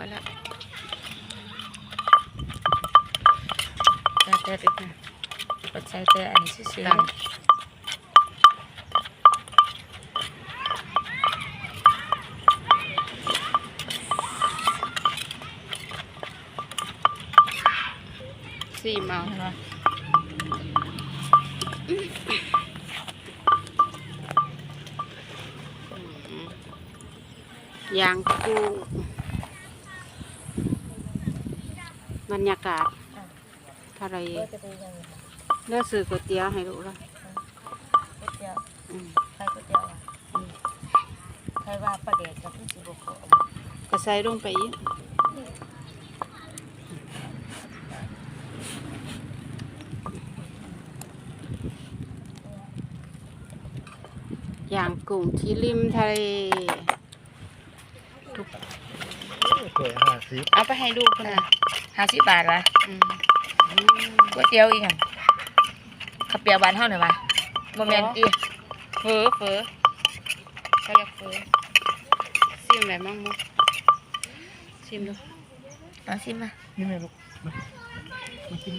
เอาละแต่แต่ติดนะปัจจัยแต่อันนี้ซื่อตามสี่เมาๆเนาะยางกุ้ง บรรยากาศทะเลก็จะเป็นยังไงเลือกซื้อก๋วยเตี๋ยวให้ลูกแล้วก๋วยเตี๋ยวอืมใครก๋วยเตี๋ยวอะใครว่าประเดชกับผู้สิบกก็ใส่ลงไปอีกย่างกุ้งที่ริมทะเลสวยห้าสิบเอาไปให้ลูกคนน่ะ ห้าสิบบาทวะอืมก๋วยเตี๋ยวอีกอะขับเปียวบานเท่าหน่อยวะโมเมนต์ตีเฟอเฟอเขาเรียกเฟอซิมอะไรบ้างมุกซิมดูเอาสิมานี่แม่ลูกมามากิน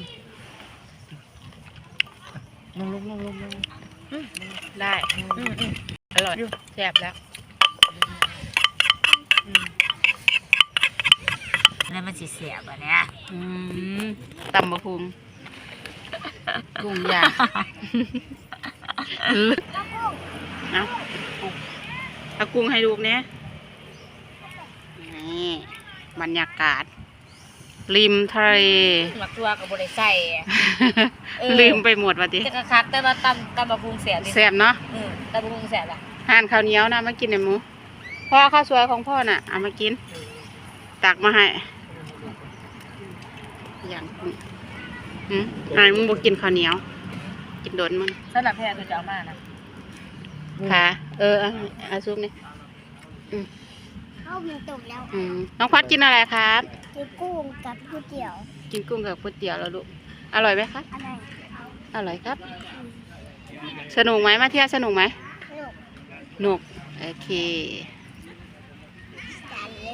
ลงลงลงลงลงได้อืมอืมอร่อยแซ่บแล้วอืม แล้วมันสิเสียบอะเนี่ยอืมตำบะพุงกุ้งย่างเอาเอากุ้งให้ลูกเนี่ยนี่บรรยากาศ ริมทะเลหมักตัวกับบริใส่อะเออลืมไปหมดว่ะดิจะกระคักแต่ว่าตำตำบะพุงเสียดิแซ่บเนาะอืมตำบะพุงเสียบอะทานข้าวเหนียวนะมากินในหมูพ่อข้าวสวยของพ่อน่ะเอามากิน ตักมาให้ อย่างกุ้งหืมนายมึงบอกกินข้าวเหนียว กินโดนมันสำหรับแพรตัวจะเอามานะค่ะ เออเอาเอาซุปนี่เข้ามีตุ่มแล้วอืมน้องพัดกินอะไรครับ กินกุ้งกับก๋วยเตี๋ยวกินกุ้งกับก๋วยเตี๋ยวแล้วลูกอร่อยไหมครับ อะไรอร่อยครับ สนุกไหมมาเที่ยวสนุกไหมลูกหนุก โอเค